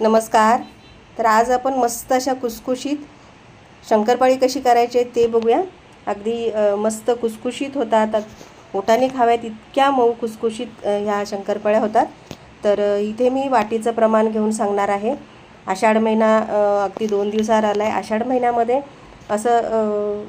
नमस्कार. तर आज आपण मस्त अशा कुसकुशीत शंकरपाळी कशी करायची ते बघूया. अगदी मस्त कुसकुशीत होतात. ओटाने ओठाने खाव्यात इतक्या मऊ कुसकुशीत ह्या शंकरपाळ्या होतात. तर इथे मी वाटीचं प्रमाण घेऊन सांगणार आहे. आषाढ महिना अगदी दोन दिवसावर आला आहे आषाढ महिन्यामध्ये असं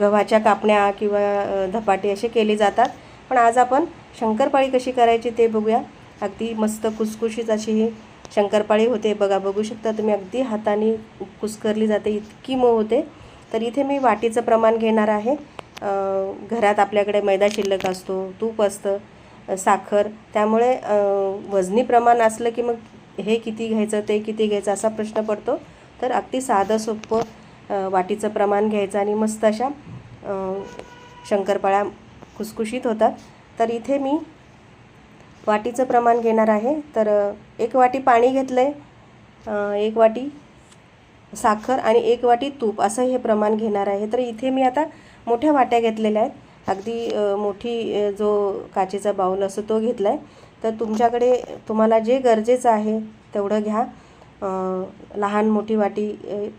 गव्हाच्या कापण्या किंवा धपाटे असे केले जातात. पण आज आपण शंकरपाळी कशी करायची ते बघूया. अगदी मस्त कुसकुशीत अशी ही शंकरपाळी होते बघा बघू शकता तुम्ही अगदी हाताने कुस्करली जाते इतकी मऊ होते. तर इथे मी वाटीचं प्रमाण घेणार आहे. घरात आपल्याकडे मैदा शिल्लक असतो तूप असतं साखर. त्यामुळे वजनी प्रमाण असलं की मग हे किती घ्यायचं ते किती घ्यायचं असा प्रश्न पडतो. तर अगदी साधं सोपं वाटीचं प्रमाण घ्यायचं आणि मस्त अशा शंकरपाळ्या खुसखुशीत होतात. तर इथे मी वाटीचं प्रमाण घेणार आहे. तर एक वाटी पाणी घेतलं आहे एक वाटी साखर आणि एक वाटी तूप असं हे प्रमाण घेणार आहे. तर इथे मी आता मोठ्या वाट्या घेतलेल्या आहेत. अगदी मोठी जो काचेचा बाऊल असतो तो घेतला आहे तर तुमच्याकडे तुम्हाला जे गरजेचं आहे तेवढं घ्या. लहान मोठी वाटी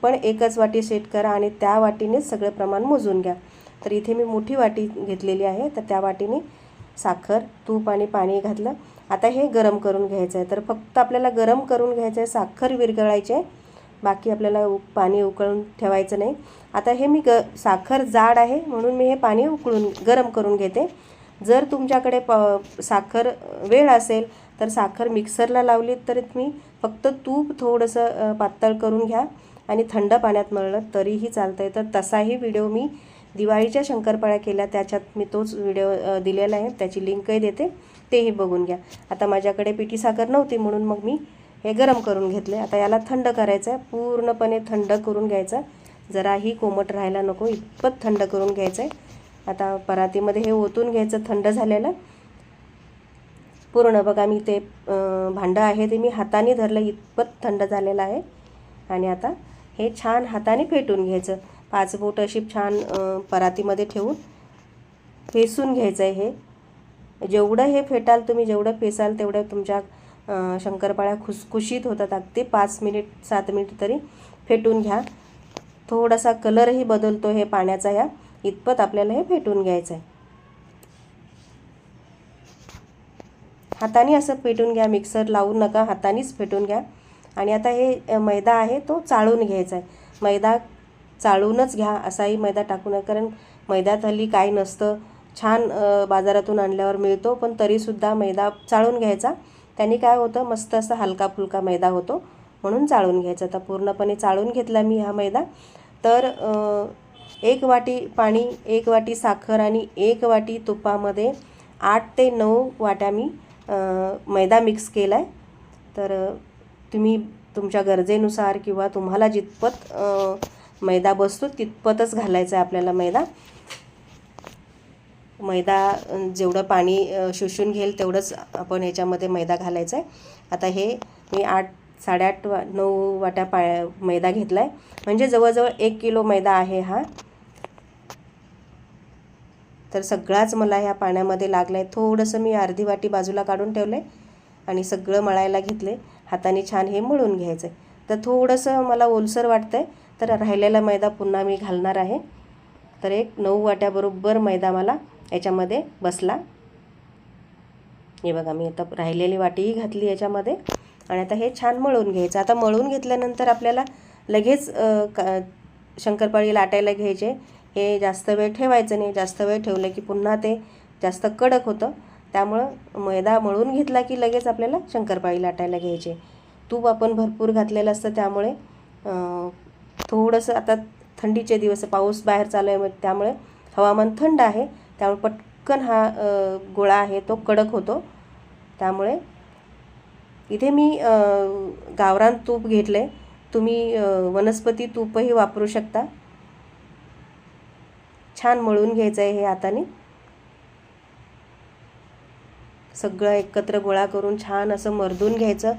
पण एकच वाटी सेट करा आणि त्या वाटीनेच सगळं प्रमाण मोजून घ्या. तर इथे मी मोठी वाटी घेतलेली आहे. तर त्या वाटीने साखर तूप आणि पाणी घातलं. आता हे गरम करून घ्यायचं आहे तर फक्त आपल्याला गरम करून घ्यायचं आहे साखर विरघळायची आहे. बाकी आपल्याला उ पाणी उकळून ठेवायचं नाही. आता हे मी ग साखर जाड आहे म्हणून मी हे पाणी उकळून गरम करून घेते. जर तुमच्याकडे प साखर वेळ असेल तर साखर मिक्सरला लावली तर तुम्ही फक्त तूप थोडंसं पातळ करून घ्या. आणि थंड पाण्यात मळलं तरीही चालतं आहे तर तसाही व्हिडिओ मी दिवाळीच्या शंकरपाळ्या केल्या त्याच्यात मी तोच व्हिडिओ दिलेला आहे. त्याची लिंकही देते. तेही बघून घ्या. आता माझ्याकडे पिठी साखर नव्हती म्हणून मग मी हे गरम करून घेतले. आता याला थंड करायचं आहे पूर्णपणे थंड करून घ्यायचं. जराही कोमट राहायला नको. इतपत थंड करून घ्यायचं आहे आता परातीमध्ये हे ओतून घ्यायचं थंड झालेलं. पूर्ण बघा मी ते भांडं आहे ते मी हाताने धरलं. इतपत थंड झालेलं आहे. आणि आता हे छान हाताने फेटून घ्यायचं. पाच बोट अशी छान परातीमध्ये ठेवून फेसून घ्यायचं आहे हे. जेवढं हे फेटाल तुम्ही जेवढं फेसाल तेवढं तुमच्या शंकरपाळ्या खुसखुशीत होतात. अगदी पाच मिनिट सात मिनिट तरी फेटून घ्या. थोडासा कलरही बदलतो हे पाण्याचा ह्या इतपत आपल्याला हे फेटून घ्यायचं आहे हाताने असं फेटून घ्या. मिक्सर लावू नका. हातानेच फेटून घ्या. आणि आता हे मैदा आहे तो चाळून घ्यायचा आहे मैदा चाळूनच घ्या असाही मैदा टाकू नका. कारण मैद्यात हल्ली काय नसतं. छान बाजारातून आणल्यावर मिळतो पण तरीसुद्धा मैदा चाळून घ्यायचा. त्यांनी काय होतं मस्त असा हलका फुलका मैदा होतो. म्हणून चाळून घ्यायचा. आता पूर्णपणे चाळून घेतला मी हा मैदा. तर एक वाटी पाणी एक वाटी साखर आणि एक वाटी तुपामध्ये आठ ते नऊ वाट्या मी मैदा मिक्स केला आहे तर तुम्ही तुमच्या गरजेनुसार किंवा तुम्हाला जितपत मैदा बसतो तितपतच घालायचा आहे आपल्याला मैदा. मैदा जेवढं पाणी शोषून घेईल तेवढंच आपण ह्याच्यामध्ये मैदा घालायचा आहे आता हे मी आठ साडेआठ वा नऊ वाट्या पा मैदा घेतला आहे म्हणजे जवळजवळ एक किलो मैदा आहे हा. तर सगळाच मला ह्या पाण्यामध्ये लागला आहे थोडंसं मी अर्धी वाटी बाजूला काढून ठेवलं आहे आणि सगळं मळायला घेतले हाताने छान हे मळून घ्यायचं आहे तर थोडंसं मला ओलसर वाटतं आहे तर राहिलेला मैदा पुन्हा मी घालणार आहे. तर एक नऊ वाट्याबरोबर मैदा मला याच्यामध्ये बसला. हे बघा मी आता राहिलेली वाटीही घातली याच्यामध्ये. आणि आता हे छान मळून घ्यायचं. आता मळून घेतल्यानंतर आपल्याला लगेच का शंकरपाळी लाटायला घ्यायचे. हे जास्त वेळ ठेवायचं नाही. जास्त वेळ ठेवलं की पुन्हा ते जास्त कडक होतं. त्यामुळं मैदा मळून घेतला की लगेच आपल्याला शंकरपाळी लाटायला घ्यायचे. तूप आपण भरपूर घातलेलं असतं त्यामुळे थोडंसं आता थंडीचे दिवस पाऊस बाहेर चालू आहे मग त्यामुळे हवामान थंड आहे. त्यामुळे पटकन हा गोळा आहे तो कडक होतो. त्यामुळे इथे मी गावरान तूप घेतले तुम्ही वनस्पती तूपही वापरू शकता. छान मळून घ्यायचं आहे हे हाताने. सगळं एकत्र गोळा करून छान असं मर्दून घ्यायचं.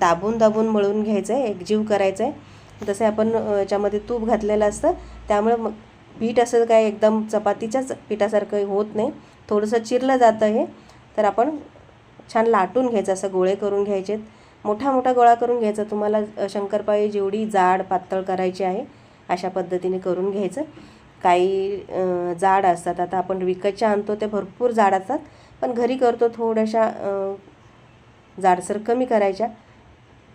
दाबून दाबून मळून घ्यायचं आहे एकजीव करायचं आहे जसे आपण याच्यामध्ये तूप घातलेलं असतं त्यामुळे मग पीठ असं काय एकदम चपातीच्याच पिठासारखं होत नाही. थोडंसं चिरलं जातं हे. तर आपण छान लाटून घ्यायचं असं गोळे करून घ्यायचे मोठा मोठा गोळा करून घ्यायचा. तुम्हाला शंकरपाळी जेवढी जाड पातळ करायची आहे अशा पद्धतीने करून घ्यायचं. काही जाड असतात. आता आपण विकतच्या आणतो ते भरपूर जाड असतात. पण घरी करतो थोड्याशा जाडसर कमी करायच्या.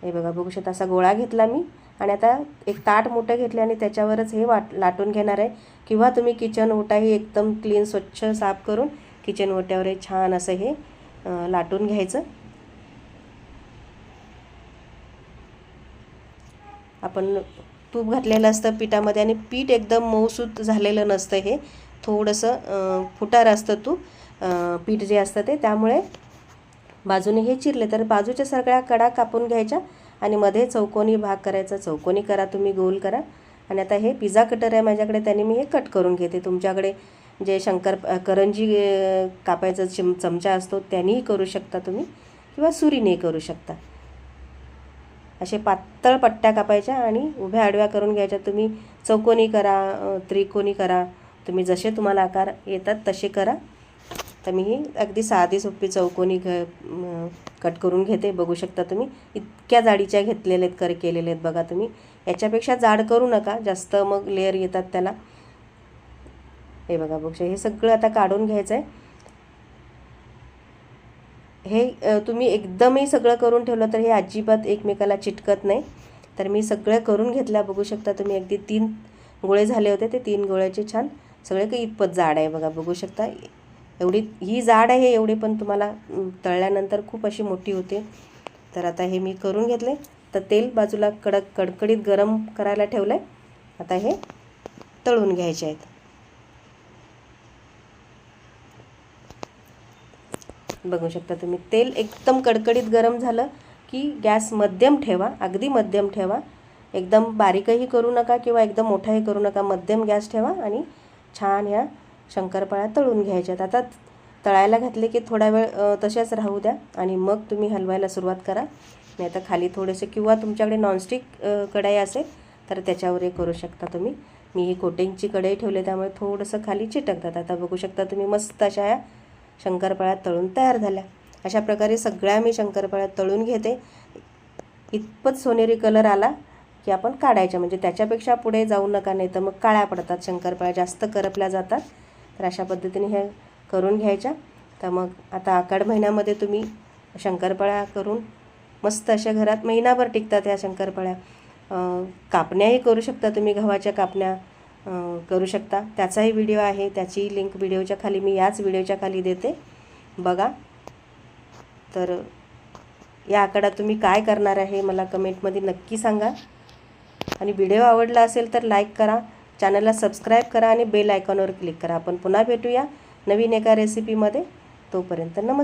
हे बघा बघू शकता असा गोळा घेतला मी. आणि आता एक ताट मोठं घेतले आणि त्याच्यावरच हे वाट लाटून घेणार आहे. किंवा तुम्ही किचन ओटाही एकदम क्लीन स्वच्छ साफ करून किचन ओट्यावर हे छान असं हे लाटून घ्यायचं. आपण तूप घातलेलं असतं पिठामध्ये आणि पीठ एकदम मऊसूत झालेलं नसतं हे. थोडंसं फुटार असतं तूप पीठ जे असतं ते. त्यामुळे बाजूने हे चिरले तर बाजूच्या सगळ्या कडा कापून घ्यायच्या. आणि मध्ये चौकोनी भाग करायचा चौकोनी करा तुम्ही गोल करा. आणि आता हे पिझ्झा कटर आहे माझ्याकडे त्याने मी हे कट करून घेते. तुमच्याकडे जे शंकर करंजी कापायचा चिम चमचा असतो त्यानेही करू शकता तुम्ही. किंवा सुरीने करू शकता. असे पातळ पट्ट्या कापायच्या आणि उभ्या आडव्या करून घ्यायच्या. तुम्ही चौकोनी करा त्रिकोणी करा. तुम्ही जसे तुम्हाला आकार येतात तसे करा. तर मी ही अगदी साधी सोपी चौकोनी घ कट करून घेते. बघू शकता तुम्ही. इतक्या जाडीच्या घेतलेल्या आहेत कर केलेले आहेत बघा तुम्ही. याच्यापेक्षा जाड करू नका. जास्त मग लेअर येतात त्याला. हे बघा बघू हे सगळं आता काढून घ्यायचं आहे हे तुम्ही एकदमही सगळं करून ठेवलं तर हे अजिबात एकमेकाला चिटकत नाही. तर मी सगळं करून घेतल्या बघू शकता तुम्ही. अगदी तीन गोळे झाले होते ते. तीन गोळ्याचे छान. सगळे काही इतपत जाड आहे बघा. बघू शकता. एवढी ही जाड आहे एवढी पण तुम्हाला तळल्यानंतर खूप अशी मोठी होते. तर आता हे मी करून घेतले. तर तेल बाजूला कडक कडकडीत गरम करायला ठेवलं आहे आता हे तळून घ्यायचे आहेत. बघू शकता तुम्ही तेल एकदम कडकडीत गरम झालं की गॅस मध्यम ठेवा अगदी मध्यम ठेवा. एकदम बारीकही करू नका किंवा एकदम मोठाही करू नका मध्यम गॅस ठेवा आणि छान ह्या शंकरपाळ्या तळून घ्यायच्यात आता तळायला घातले की थोडा वेळ तशाच राहू द्या आणि मग तुम्ही हलवायला सुरुवात करा. नाही तर खाली थोडेसे किंवा तुमच्याकडे नॉनस्टिक कढाई असेल तर त्याच्यावरही करू शकता तुम्ही. मी ही कोटिंगची कढई ठेवली त्यामुळे थोडंसं खाली चिटकतात. आता बघू शकता तुम्ही मस्त अशा या शंकरपाळ्या तळून तयार झाल्या. अशा प्रकारे सगळ्या मी शंकरपाळ्या तळून घेते. इतपत सोनेरी कलर आला की आपण काढायच्या. म्हणजे त्याच्यापेक्षा पुढे जाऊ नका नाही तर मग काळ्या पडतात. शंकरपाळ्या जास्त करपल्या जातात. तर अशा पद्धतीने ह्या करून घ्यायच्या. तर मग आता आखाड महिन्यामध्ये तुम्ही शंकरपाळ्या करून मस्त अशा घरात महिनाभर टिकतात ह्या शंकरपाळ्या. कापण्याही करू शकता तुम्ही गव्हाच्या कापण्या करू शकता. त्याचाही व्हिडिओ आहे त्याची लिंक व्हिडिओच्या खाली मी याच व्हिडिओच्या खाली देते. बघा. तर या आकडा तुम्ही काय करणार आहे मला कमेंटमध्ये नक्की सांगा. आणि व्हिडिओ आवडला असेल तर लाईक करा. चॅनलला सबस्क्राईब करा आणि बेल आयकॉनवर क्लिक करा. आपण पुन्हा भेटूया नवीन एका रेसिपीमध्ये तोपर्यंत नमस्कार.